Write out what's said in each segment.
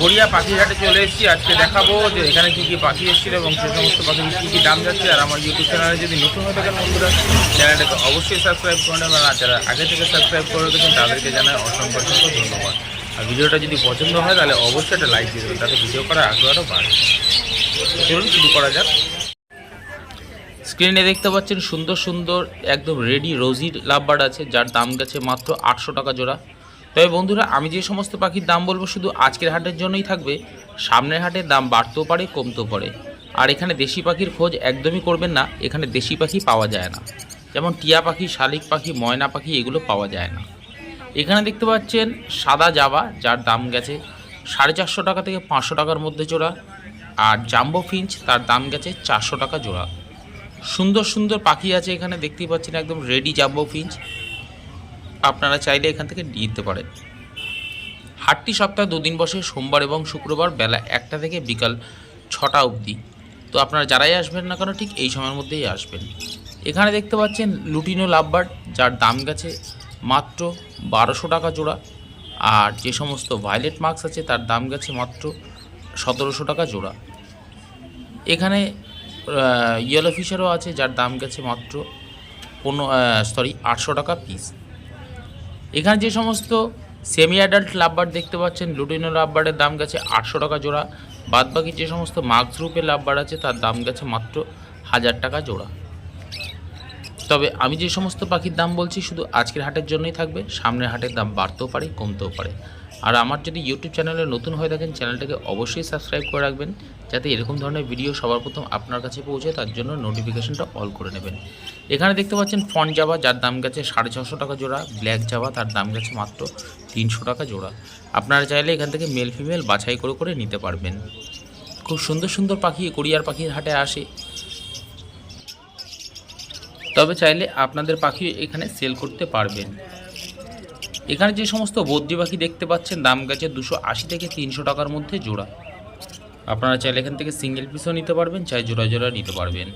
গড়িয়া পাখির হাটে চলে এসেছি। আজকে দেখাবো যে এখানে কী কী পাখি এসেছিল এবং সে সমস্ত পাখির কী কী দাম যাচ্ছে। আর আমার ইউটিউব চ্যানেলে যদি নতুন হয়ে থাকেন বন্ধুরা চ্যানেলটাকে অবশ্যই সাবস্ক্রাইব করে নেবেন। আর যারা আগে থেকে সাবস্ক্রাইব করে রেখেছেন, তাদেরকে জানাই অসংখ্য অসংখ্য ধন্যবাদ। আর ভিডিওটা যদি পছন্দ হয়, তাহলে অবশ্যই একটা লাইক দিয়ে দেবেন। তাতে ভিডিও করার আগ্রহ আরও বাড়ে চলুন শুরু করা যাক। স্ক্রিনে দেখতে পাচ্ছেন সুন্দর সুন্দর, একদম রেডি রোজির লাভবার্ড আছে, যার দাম গেছে মাত্র আটশো টাকা জোড়া। তবে বন্ধুরা, আমি যে সমস্ত পাখির দাম বলব শুধু আজকের হাটের জন্যই থাকবে। সামনের হাটের দাম বাড়তেও পারে, কমতেও পারে। আর এখানে দেশি পাখির খোঁজ একদমই করবেন না, এখানে দেশি পাখি পাওয়া যায় না। যেমন টিয়া পাখি, শালিক পাখি, ময়না পাখি, এগুলো পাওয়া যায় না। এখানে দেখতে পাচ্ছেন সাদা জাবা, যার দাম গেছে সাড়ে চারশো টাকা থেকে পাঁচশো টাকার মধ্যে জোড়া। আর জাম্বো ফিঞ্চ, তার দাম গেছে চারশো টাকা জোড়া। সুন্দর সুন্দর পাখি আছে এখানে, দেখতেই পাচ্ছেন একদম রেডি জাম্বো ফিঞ্চ। আপনারা চাইলে এখান থেকে নিতে পারেন। হাটটি সপ্তাহে দুদিন বসে, সোমবার এবং শুক্রবার বেলা একটা থেকে বিকাল ছটা অবধি। তো আপনারা যারাই আসবেন না কেন, ঠিক এই সময়ের মধ্যেই আসবেন। এখানে দেখতে পাচ্ছেন লুটিনো লাভবার যার দাম গেছে মাত্র বারোশো টাকা জোড়া। আর যে সমস্ত ভায়োলেট মার্কস আছে, তার দাম গেছে মাত্র সতেরোশো টাকা জোড়া। এখানে ইয়েলো ফিশারও আছে, যার দাম গেছে মাত্র পনেরো সরি আটশো টাকা পিস এখানে যে সমস্ত সেমি অ্যাডাল্ট লাভবার দেখতে পাচ্ছেন লুটিনো লাভবারের দাম গেছে আটশো টাকা জোড়া। বাদবাকি যে সমস্ত মার্কস রূপের লাভবার আছে, তার দাম গেছে মাত্র হাজার টাকা জোড়া। তবে আমি যে সমস্ত পাখির দাম বলছি, শুধু আজকের হাটের জন্যই থাকবে। সামনের হাটের দাম বাড়তেও পারে, কমতেও পারে। আর আমার যদি ইউটিউব চ্যানেলে নতুন হয়ে থাকেন চ্যানেলটাকে অবশ্যই সাবস্ক্রাইব করে রাখবেন। যাতে এরকম ধরনের ভিডিও সবার প্রথম আপনার কাছে পৌঁছে, তার জন্য নোটিফিকেশনটা অল করে নেবেন। এখানে দেখতে পাচ্ছেন ফন জাবা যার দাম গেছে সাড়ে ছশো টাকা জোড়া। ব্ল্যাক জাবা তার দাম গেছে মাত্র তিনশো টাকা জোড়া। আপনারা চাইলে এখান থেকে মেল ফিমেল বাছাই করে করে নিতে পারবেন। খুব সুন্দর সুন্দর পাখি, কোরিয়ার পাখির হাটে আসে। তবে চাইলে আপনাদের পাখি এখানে সেল করতে পারবেন। এখানে যে সমস্ত বদ্রি পাখি দেখতে পাচ্ছেন, দাম গেছে দুশো আশি থেকে তিনশো টাকার মধ্যে জোড়া। আপনারা চাইলে এখান থেকে সিঙ্গেল পিসও নিতে পারবেন, চাই জোড়া জোড়া নিতে পারবেন।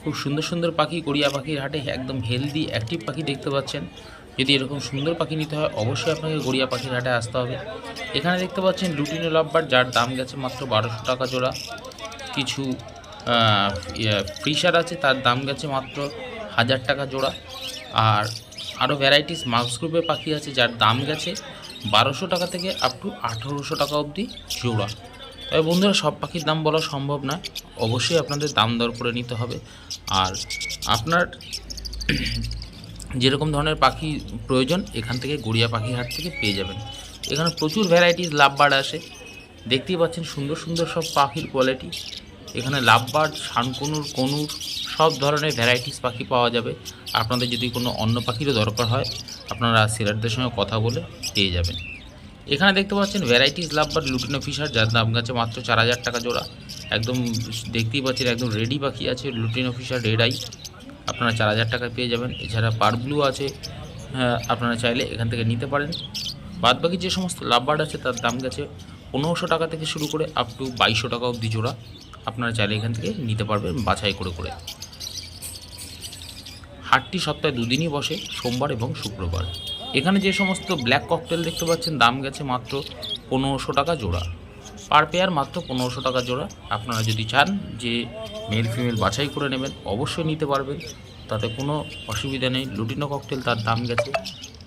খুব সুন্দর সুন্দর পাখি কোরিয়া পাখির হাটে একদম হেলদি অ্যাক্টিভ পাখি দেখতে পাচ্ছেন। যদি এরকম সুন্দর পাখি নিতে হয়, অবশ্যই আপনাকে গড়িয়া পাখির হাটে আসতে হবে। এখানে দেখতে পাচ্ছেন লুটিনো লাভবার যার দাম গেছে মাত্র বারোশো টাকা জোড়া। কিছু ফ্রিশার আছে, তার দাম গেছে মাত্র হাজার টাকা জোড়া। আর আরও ভ্যারাইটিস মার্কস গ্রুপের পাখি আছে, যার দাম গেছে বারোশো টাকা থেকে আপ টু আঠেরোশো টাকা অবধি জোড়া। তবে বন্ধুরা, সব পাখির দাম বলা সম্ভব না। অবশ্যই আপনাদের দাম দর করে নিতে হবে। আর আপনার যেরকম ধরনের পাখি প্রয়োজন, এখান থেকে গড়িয়া পাখির হাট থেকে পেয়ে যাবেন। এখানে প্রচুর ভ্যারাইটিস লাভবার্ড আসে। দেখতেই পাচ্ছেন সুন্দর সুন্দর সব পাখির কোয়ালিটি এখানে লাভবার্ড, শানকুনুর, কনুর, সব ধরনের ভ্যারাইটিস পাখি পাওয়া যাবে। আপনাদের যদি কোনো অন্য পাখিরও দরকার হয়, আপনারা সেলারদের সঙ্গে কথা বলে পেয়ে যাবেন। এখানে দেখতে পাচ্ছেন varieties love lovebird lutino Fischer যার দাম গেছে মাত্র চার হাজার টাকা জোড়া। একদম দেখতেই পাচ্ছেন একদম রেডি পাখি আছে লুটিনো ফিশার রেড আই আপনারা চার হাজার টাকায় পেয়ে যাবেন। এছাড়া পার ব্লু আছে হ্যাঁ, আপনারা চাইলে এখান থেকে নিতে পারেন। বাদবাকি যে সমস্ত লাভবার্ড আছে তার দাম গেছে পনেরোশো টাকা থেকে শুরু করে আপ টু বাইশশো টাকা অবধি জোড়া। আপনারা চাইলে এখান থেকে নিতে পারবেন বাছাই করে করে। হাটটি সপ্তাহে দুদিনই বসে সোমবার এবং শুক্রবার। এখানে যে সমস্ত ব্ল্যাক ককটেল দেখতে পাচ্ছেন, দাম গেছে মাত্র পনেরোশো টাকা জোড়া। পার পেয়ার মাত্র পনেরোশো টাকা জোড়া। আপনারা যদি চান যে মেল ফিমেল বাছাই করে নেবেন, অবশ্যই নিতে পারবেন। তাতে কোনো অসুবিধা নেই। লুটিনো ককটেল তার দাম গেছে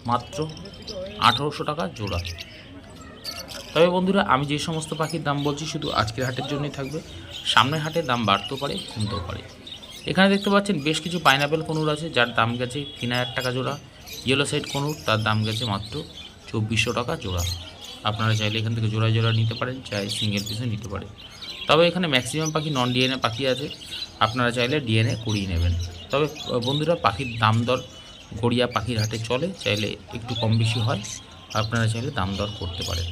মাত্র আঠেরোশো টাকা জোড়া। তবে বন্ধুরা, আমি যে সমস্ত পাখির দাম বলছি, শুধু আজকের হাটের জন্যই থাকবে। সামনের হাটে দাম বাড়তেও পারে, কমতেও পারে। এখানে দেখতে পাচ্ছেন, বেশ কিছু পাইনাপেল কনুর আছে, যার দাম গেছে তিন হাজার টাকা জোড়া। ইয়েলো সাইড কনুর তার দাম গেছে মাত্র চব্বিশশো টাকা জোড়া। আপনারা চাইলে এখান থেকে জোড়া জোড়া নিতে পারেন, চাই সিঙ্গেল পিসও নিতে পারেন তবে এখানে ম্যাক্সিমাম পাখি নন ডিএনএ পাখি আছে, আপনারা চাইলে ডিএনএ করিয়ে নেবেন। তবে বন্ধুরা, পাখির দাম দর গড়িয়া পাখির হাটে চলে, চাইলে একটু কম বেশি হয়, আপনারা চাইলে দাম দর করতে পারেন।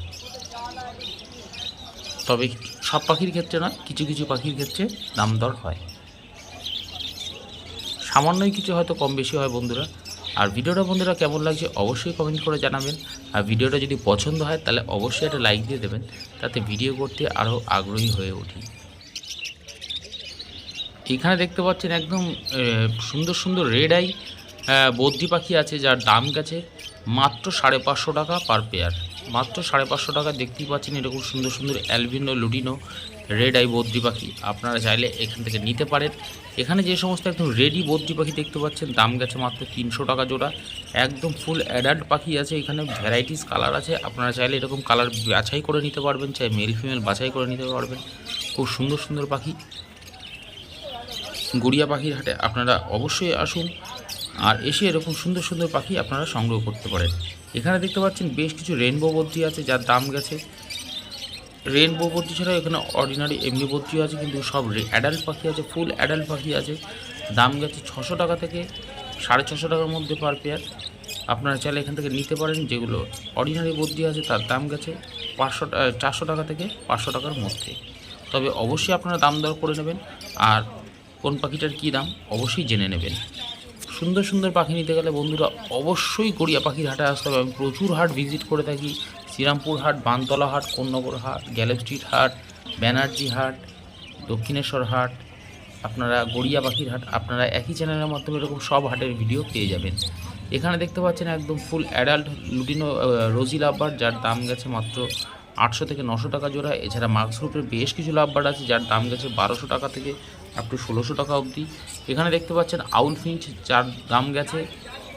তবে সব পাখির ক্ষেত্রে নয়, কিছু কিছু পাখির ক্ষেত্রে দাম দর হয়। সামান্যই কিছু হয়তো কম বেশি হয়, বন্ধুরা। আর ভিডিওটা বন্ধুরা কেমন লাগছে অবশ্যই কমেন্ট করে জানাবেন। আর ভিডিওটা যদি পছন্দ হয়, তাহলে অবশ্যই একটা লাইক দিয়ে দেবেন, তাতে ভিডিও করতে আরও আগ্রহী হয়ে উঠি। এখানে দেখতে পাচ্ছেন একদম সুন্দর সুন্দর রেড আই বদ্রি পাখি আছে যার দাম গেছে মাত্র সাড়ে পাঁচশো টাকা পার পেয়ার মাত্র সাড়ে পাঁচশো টাকা দেখতেই পাচ্ছেন, এরকম সুন্দর সুন্দর অ্যালবিনো লুডিনো রেড আই বদ্রি পাখি, আপনারা চাইলে এখান থেকে নিতে পারেন। এখানে যে সমস্ত একদম রেডি বদ্রি পাখি দেখতে পাচ্ছেন, দাম গেছে মাত্র তিনশো টাকা জোড়া। একদম ফুল অ্যাডাল্ট পাখি আছে, এখানে ভ্যারাইটিস কালার আছে। আপনারা চাইলে এরকম কালার বাছাই করে নিতে পারবেন, চাই মেল ফিমেল বাছাই করে নিতে পারবেন। খুব সুন্দর সুন্দর পাখি। গড়িয়া পাখির হাটে আপনারা অবশ্যই আসুন আর এসে এরকম সুন্দর সুন্দর পাখি আপনারা সংগ্রহ করতে পারেন। এখানে দেখতে পাচ্ছেন বেশ কিছু রেনবো বদ্রি আছে, যার দাম গেছে রেনবো বদ্রি ছাড়াও এখানে অর্ডিনারি এমনি বদ্রিও আছে, কিন্তু সব অ্যাডাল্ট পাখি আছে ফুল অ্যাডাল্ট পাখি আছে। দাম গেছে ছশো টাকা থেকে সাড়ে ছশো টাকার মধ্যে পার পেয়ার আপনারা চাইলে এখান থেকে নিতে পারেন, যেগুলো অর্ডিনারি বদ্রি আছে, তার দাম গেছে পাঁচশো চারশো টাকা থেকে পাঁচশো টাকার মধ্যে। তবে অবশ্যই আপনারা দাম দর করে নেবেন, আর কোন পাখিটার কী দাম অবশ্যই জেনে নেবেন। সুন্দর সুন্দর পাখি নিতে গেলে বন্ধুরা অবশ্যই গড়িয়া পাখির হাটে আসতে হবে, আমি প্রচুর হাট ভিজিট করে থাকি শ্রীরামপুর হাট বানতলা হাট কোন্নগর হাট গ্যালেপ স্ট্রিট হাট ব্যানার্জি হাট দক্ষিণেশ্বর হাট আপনারা গড়িয়া পাখির হাট আপনারা একই চ্যানেলের মাধ্যমে এরকম সব হাটের ভিডিও পেয়ে যাবেন। এখানে দেখতে পাচ্ছেন একদম ফুল অ্যাডাল্ট লুটিনো রোজি লাভবার, যার দাম গেছে মাত্র আটশো থেকে নশো টাকা জোড়া। এছাড়া গ্রুপের বেশ কিছু লাভবার আছে, যার দাম গেছে বারোশো টাকা থেকে আপ টু ষোলোশো টাকা অবধি। এখানে দেখতে পাচ্ছেন আউল ফিঞ্চ, যার দাম গেছে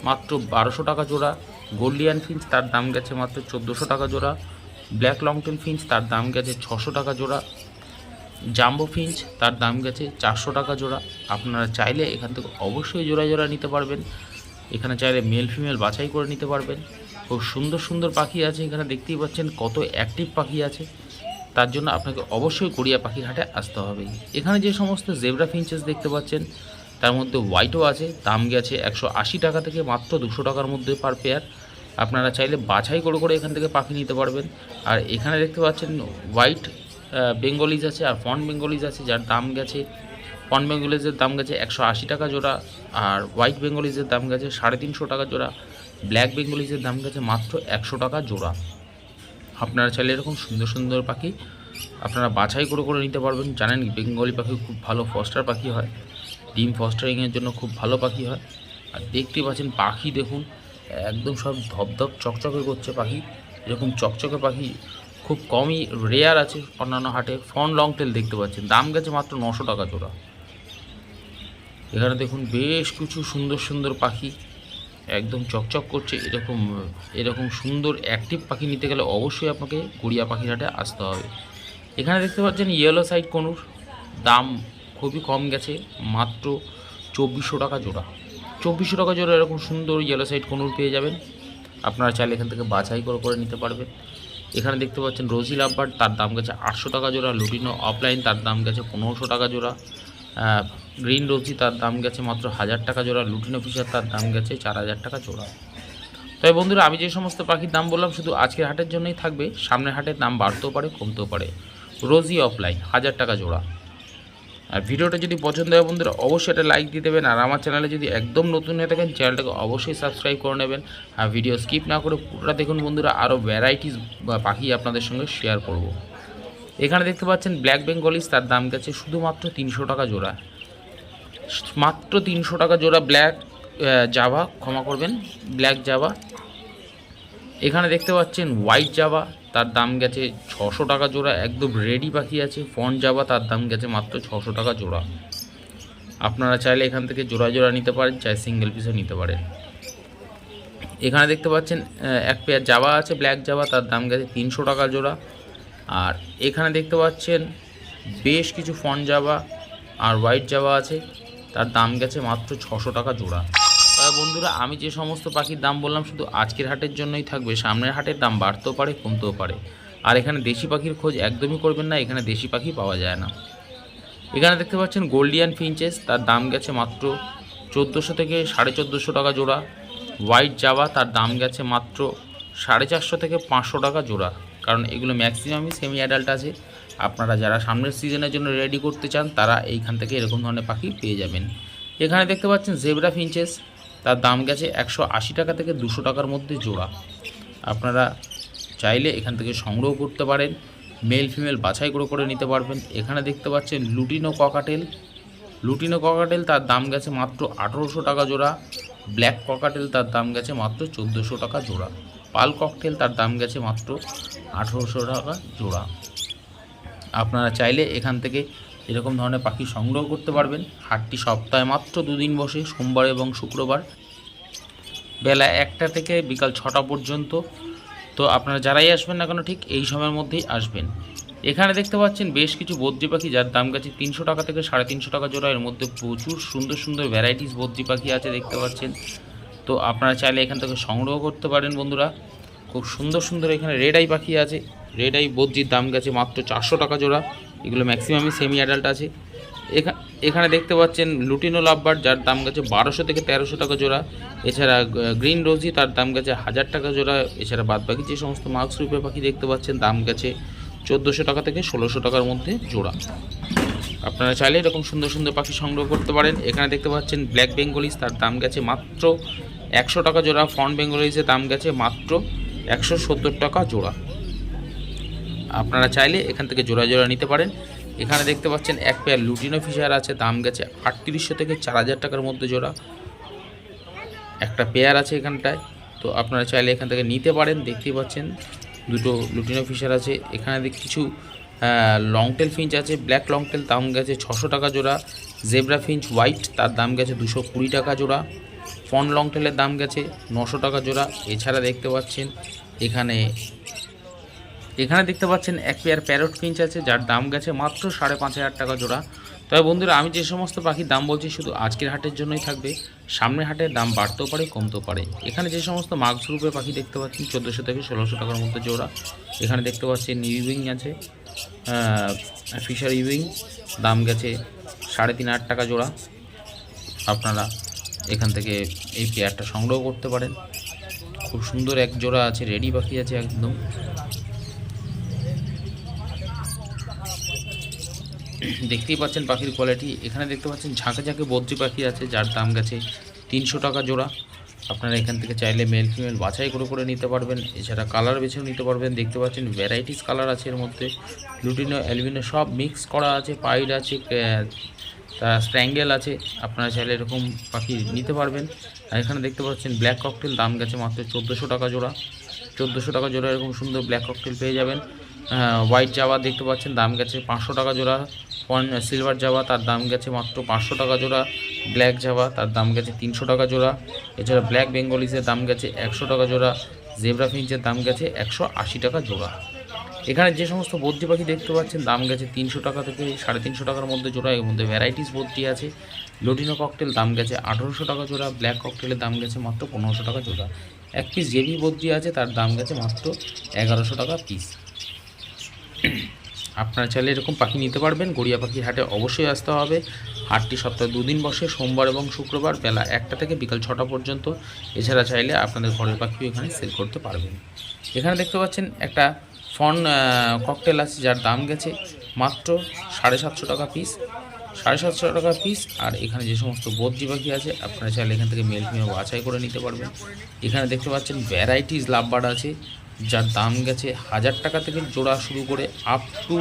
মাত্র বারোশো টাকা জোড়া। গোল্ডিয়ান ফিঞ্চ তার দাম গেছে মাত্র চোদ্দোশো টাকা জোড়া। ব্ল্যাক লংটেন ফিঞ্চ তার দাম গেছে ছশো টাকা জোড়া। জাম্বো ফিঞ্চ তার দাম গেছে চারশো টাকা জোড়া। আপনারা চাইলে এখান থেকে অবশ্যই জোড়া জোড়া নিতে পারবেন। এখানে চাইলে মেল ফিমেল বাছাই করে নিতে পারবেন। খুব সুন্দর সুন্দর পাখি আছে। এখানে দেখতেই পাচ্ছেন কত অ্যাক্টিভ পাখি আছে। তার জন্য আপনাকে অবশ্যই গড়িয়া পাখির হাটে আসতে হবে। এখানে যে সমস্ত জেব্রা ফিঞ্চেস দেখতে পাচ্ছেন, তার মধ্যে হোয়াইটও আছে। দাম গেছে একশো আশি টাকা থেকে মাত্র দুশো টাকার মধ্যে পার পেয়ার আপনারা চাইলে বাছাই করে করে এখান থেকে পাখি নিতে পারবেন। আর এখানে দেখতে পাচ্ছেন হোয়াইট বেঙ্গলিজ আছে আর ফন বেঙ্গলিজ আছে, যার দাম গেছে ফন বেঙ্গলিজের দাম গেছে একশো আশি টাকা জোড়া আর হোয়াইট বেঙ্গলিজের দাম গেছে সাড়ে তিনশো টাকা জোড়া। ব্ল্যাক বেঙ্গলিজের দাম গেছে মাত্র একশো টাকা জোড়া। আপনারা চাইলে এরকম সুন্দর সুন্দর পাখি আপনারা বাছাই করে করে নিতে পারবেন। জানেন বেঙ্গলি পাখি খুব ভালো ফস্টার পাখি হয়, ডিম ফস্টারিংয়ের জন্য খুব ভালো পাখি হয়। আর দেখতে পাচ্ছেন পাখি দেখুন একদম সব ধপধপ চকচকে করছে পাখি। এরকম চকচকে পাখি খুব কমই রেয়ার আছে অন্যান্য হাটে। ফন লং টেল দেখতে পাচ্ছেন। দাম গেছে মাত্র নশো টাকা জোড়া। এখানে দেখুন বেশ কিছু সুন্দর সুন্দর পাখি একদম চকচক করছে। এরকম এরকম সুন্দর অ্যাক্টিভ পাখি নিতে গেলে অবশ্যই আপনাকে গড়িয়া পাখির হাটে আসতে হবে। এখানে দেখতে পাচ্ছেন ইয়েলো সাইড কনুর। দাম খুবই কম গেছে মাত্র চব্বিশশো টাকা জোড়া। চব্বিশশো টাকা জোড়া এরকম সুন্দর ইয়েলো সাইড কনুর পেয়ে যাবেন। আপনারা চাইলে এখান থেকে বাছাই করে করে নিতে পারবেন। এখানে দেখতে পাচ্ছেন রোজি লাভবার, তার দাম গেছে আটশো টাকা জোড়া। লুটিনো অফলাইন তার দাম গেছে পনেরোশো টাকা জোড়া। গ্রিন রোজি, তার দাম গেছে মাত্র হাজার টাকা জোড়া। লুটিনো ফিশার তার দাম গেছে চার হাজার টাকা জোড়া। তবে বন্ধুরা, আমি যে সমস্ত পাখির দাম বললাম, শুধু আজকের হাটের জন্যই থাকবে। সামনের হাটের দাম বাড়তেও পারে, কমতেও পারে। রোজি অফলাইন হাজার টাকা জোড়া। আর ভিডিওটা যদি পছন্দ হয় বন্ধুরা, অবশ্যই এটা লাইক দিয়ে দেবেন। আর আমার চ্যানেলে যদি একদম নতুন হয়ে থাকেন চ্যানেলটাকে অবশ্যই সাবস্ক্রাইব করে নেবেন। আর ভিডিও স্কিপ না করে পুরোটা দেখুন বন্ধুরা আরও ভ্যারাইটিস বা পাখি আপনাদের সঙ্গে শেয়ার করব। এখানে দেখতে পাচ্ছেন ব্ল্যাক বেঙ্গলিস তার দাম গেছে শুধুমাত্র তিনশো টাকা জোড়া। মাত্র তিনশো টাকা জোড়া ব্ল্যাক জাভা ক্ষমা করবেন ব্ল্যাক জাভা এখানে দেখতে পাচ্ছেন হোয়াইট জাভা তার দাম গেছে ছশো টাকা জোড়া, একদম রেডি পাখি আছে, ফন জাভা তার দাম গেছে মাত্র ছশো টাকা জোড়া। আপনারা চাইলে এখান থেকে জোড়া জোড়া নিতে পারেন, চাই সিঙ্গেল পিসও নিতে পারেন। এখানে দেখতে পাচ্ছেন এক পেয়ার জাভা আছে ব্ল্যাক জাভা তার দাম গেছে তিনশো টাকা জোড়া। আর এখানে দেখতে পাচ্ছেন, বেশ কিছু ফন জাভা আর হোয়াইট জাভা আছে, তার দাম গেছে মাত্র ছশো টাকা জোড়া। বন্ধুরা, আমি যে সমস্ত পাখির দাম বললাম শুধু আজকের হাটের জন্যই থাকবে, সামনের হাটের দাম বাড়তেও পারে, কমতেও পারে। আর এখানে দেশি পাখির খোঁজ একদমই করবেন না, এখানে দেশি পাখি পাওয়া যায় না। এখানে দেখতে পাচ্ছেন গোল্ডিয়ান ফিঞ্চেস, তার দাম গেছে মাত্র চোদ্দোশো থেকে সাড়ে চোদ্দোশো টাকা জোড়া। হোয়াইট জাভা তার দাম গেছে মাত্র সাড়ে চারশো থেকে পাঁচশো টাকা জোড়া। কারণ এগুলো ম্যাক্সিমামই সেমি অ্যাডাল্ট আছে। আপনারা যারা সামনের সিজনের জন্য রেডি করতে চান, তারা এইখান থেকে এরকম ধরনের পাখি পেয়ে যাবেন। এখানে দেখতে পাচ্ছেন জেব্রা ফিঞ্চেস তার দাম গেছে একশো আশি টাকা থেকে দুশো টাকার মধ্যে জোড়া। আপনারা চাইলে এখান থেকে সংগ্রহ করতে পারেন, মেল ফিমেল বাছাই করে করে নিতে পারবেন। এখানে দেখতে পাচ্ছেন লুটিনো ককাটেল। লুটিনো ককাটেল তার দাম গেছে মাত্র আঠেরোশো টাকা জোড়া। ব্ল্যাক ককাটেল তার দাম গেছে মাত্র চোদ্দোশো টাকা জোড়া। পাল ককটেল তার দাম গেছে মাত্র আঠেরোশো টাকা জোড়া। আপনারা চাইলে এখান থেকে এরকম ধরনের পাখি সংগ্রহ করতে পারবেন। হাটটি সপ্তাহে মাত্র দুদিন বসে, সোমবার এবং শুক্রবার। বেলা একটা থেকে বিকাল ছটা পর্যন্ত। তো আপনারা যারাই আসবেন না কেন, ঠিক এই সময়ের মধ্যেই আসবেন। এখানে দেখতে পাচ্ছেন বেশ কিছু বদ্রি পাখি, যার দাম গেছে তিনশো টাকা থেকে সাড়ে তিনশো টাকা জোড়া। এর মধ্যে প্রচুর সুন্দর সুন্দর ভ্যারাইটিস বদ্রি পাখি আছে দেখতে পাচ্ছেন। তো আপনারা চাইলে এখান থেকে সংগ্রহ করতে পারেন বন্ধুরা। খুব সুন্দর সুন্দর এখানে রেড আই পাখি আছে। রেড আই বদ্রির দাম গেছে মাত্র চারশো টাকা জোড়া। এগুলো ম্যাক্সিমামই সেমি অ্যাডাল্ট আছে। এখা- এখানে দেখতে পাচ্ছেন লুটিনো লাভবার যার দাম গেছে বারোশো থেকে তেরোশো টাকা জোড়া। এছাড়া গ্রিন রোজি তার দাম গেছে হাজার টাকা জোড়া। এছাড়া বাদবাকি যে সমস্ত মার্কস রূপে পাখি দেখতে পাচ্ছেন, দাম গেছে চোদ্দোশো টাকা থেকে ষোলোশো টাকার মধ্যে জোড়া। আপনারা চাইলে এরকম সুন্দর সুন্দর পাখি সংগ্রহ করতে পারেন। এখানে দেখতে পাচ্ছেন ব্ল্যাক বেঙ্গলিস তার দাম গেছে মাত্র একশো টাকা জোড়া। ফন বেঙ্গলিসের দাম গেছে মাত্র একশো সত্তর টাকা জোড়া। আপনারা চাইলে এখান থেকে জোড়া জোড়া নিতে পারেন। এখানে দেখতে পাচ্ছেন এক পেয়ার লুটিনো ফিশার আছে, দাম গেছে আটত্রিশশো থেকে চার হাজার টাকার মধ্যে জোড়া। একটা পেয়ার আছে এখানটায়, তো আপনারা চাইলে এখান থেকে নিতে পারেন। দেখতেই পাচ্ছেন দুটো লুটিনো ফিশার আছে। এখানে কিছু লংটেল ফিঞ্চ আছে ব্ল্যাক লংটেল দাম গেছে ছশো টাকা জোড়া। জেব্রা ফিঞ্চ হোয়াইট তার দাম গেছে দুশো কুড়ি টাকা জোড়া। ফন লংটেলের দাম গেছে নশো টাকা জোড়া। এছাড়া দেখতে পাচ্ছেন এখানে এখানে দেখতে পাচ্ছেন এক পেয়ার প্যারট ফিঞ্চ আছে, যার দাম গেছে মাত্র সাড়ে পাঁচ হাজার টাকা জোড়া। তবে বন্ধুরা, আমি যে সমস্ত পাখির দাম বলছি, শুধু আজকের হাটের জন্যই থাকবে। সামনের হাটের দাম বাড়তেও পারে, কমতেও পারে। এখানে যে সমস্ত মার্কস রূপে পাখি দেখতে পাচ্ছেন, চোদ্দোশো থেকে ষোলোশো টাকার মধ্যে জোড়া। এখানে দেখতে পাচ্ছেন ইউইং আছে ফিশার ইউইং দাম গেছে সাড়ে তিন হাজার টাকা জোড়া। আপনারা এখান থেকে এই পেয়ারটা সংগ্রহ করতে পারেন। খুব সুন্দর এক জোড়া আছে রেডি পাখি আছে একদম। দেখতেই পাচ্ছেন পাখির কোয়ালিটি এখানে দেখতে পাচ্ছেন ঝাঁকে ঝাঁকে বদ্রি পাখি আছে, যার দাম গেছে তিনশো টাকা জোড়া। আপনারা এখান থেকে চাইলে মেল ফিমেল বাছাই করে করে নিতে পারবেন। এছাড়া কালার বেছেও নিতে পারবেন। দেখতে পাচ্ছেন ভ্যারাইটিস কালার আছে এর মধ্যে। লুটিনো অ্যালবিনো সব মিক্স করা আছে পাইড আছে তার স্ট্র্যাঙ্গেল আছে। আপনারা চাইলে এরকম পাখি নিতে পারবেন। আর এখানে দেখতে পাচ্ছেন ব্ল্যাক ককটেল দাম গেছে মাত্র চোদ্দোশো টাকা জোড়া। চোদ্দোশো টাকা জোড়া এরকম সুন্দর ব্ল্যাক ককটেল পেয়ে যাবেন। হোয়াইট জাবা দেখতে পাচ্ছেন দাম গেছে পাঁচশো টাকা জোড়া। সিলভার জাবা, তার দাম গেছে মাত্র পাঁচশো টাকা জোড়া। ব্ল্যাক জাবা, তার দাম গেছে তিনশো টাকা জোড়া। এছাড়া ব্ল্যাক বেঙ্গলিসের দাম গেছে একশো টাকা জোড়া। জেব্রা ফিঞ্চের দাম গেছে একশো আশি টাকা জোড়া। এখানে যে সমস্ত বদ্রি পাখি দেখতে পাচ্ছেন, দাম গেছে তিনশো টাকা থেকে সাড়ে তিনশো টাকার মধ্যে জোড়া। এর মধ্যে ভ্যারাইটিস বদ্রি আছে। লোটিনো ককটেল দাম গেছে আঠেরোশো টাকা জোড়া। ব্ল্যাক ককটেলের দাম গেছে মাত্র পনেরোশো টাকা জোড়া। এক পিস জেবি বদ্রি আছে, তার দাম গেছে মাত্র এগারোশো টাকা পিস আপনারা চাইলে এরকম পাখি নিতে পারবেন। গড়িয়া পাখির হাটে অবশ্যই আসতে হবে। হাটটি সপ্তাহে দুদিন বসে, সোমবার এবং শুক্রবার বেলা একটা থেকে বিকাল ছটা পর্যন্ত। এছাড়া চাইলে আপনাদের ঘরের পাখিও এখানে সেল করতে পারবেন। এখানে দেখতে পাচ্ছেন একটা ফন ককটেল আছে যার দাম গেছে মাত্র সাড়ে সাতশো টাকা পিস সাড়ে সাতশো টাকা পিস আর এখানে যে সমস্ত বদ্রি পাখি আছে, আপনারা চাইলে এখান থেকে মেল ফিমেল বাছাই করে নিতে পারবেন। এখানে দেখতে পাচ্ছেন ভ্যারাইটিস লাভবার্ড আছে। যার দাম গেছে হাজার টাকা থেকে জোড়া শুরু করে আপ টু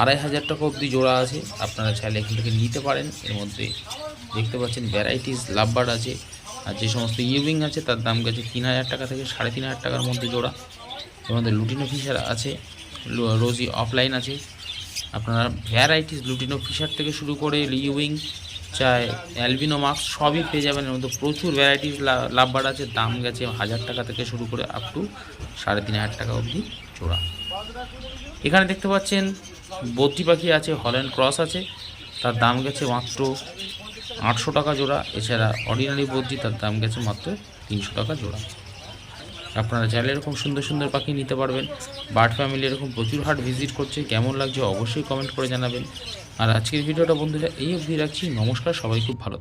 আড়াই হাজার টাকা অবধি জোড়া আছে। আপনারা চাইলে এখান থেকে নিতে পারেন। এর মধ্যে দেখতে পাচ্ছেন ভ্যারাইটিস লাভবার্ড আছে। আর যে সমস্ত ইউবিং আছে, তার দাম গেছে তিন হাজার টাকা থেকে সাড়ে তিন হাজার টাকার মধ্যে জোড়া। এর মধ্যে লুটিনো ফিশার আছে। রোজি অফলাইন আছে। আপনারা ভ্যারাইটিস লুটিনো ফিশার থেকে শুরু করে ইউইং চাই। অ্যালবিনো মাস্ক সবই পেয়ে যাবেন। এর মধ্যে প্রচুর ভ্যারাইটিস লাভবার আছে। দাম গেছে হাজার টাকা থেকে শুরু করে আপ টু সাড়ে তিন হাজার টাকা অবধি জোড়া। এখানে দেখতে পাচ্ছেন বদ্রি পাখি আছে হল্যান্ড ক্রস আছে। তার দাম গেছে মাত্র আটশো টাকা জোড়া। এছাড়া অর্ডিনারি বদ্রি, তার দাম গেছে মাত্র তিনশো টাকা জোড়া। আপনারা চাইলে এরকম সুন্দর সুন্দর পাখি নিতে পারবেন। বার্ড ফ্যামিলি এরকম প্রচুর হাট ভিজিট করছে। কেমন লাগছে অবশ্যই কমেন্ট করে জানাবেন। আর আজকের ভিডিওটা বন্ধুরা এই অবধি রাখছি। নমস্কার সবাই খুব ভালো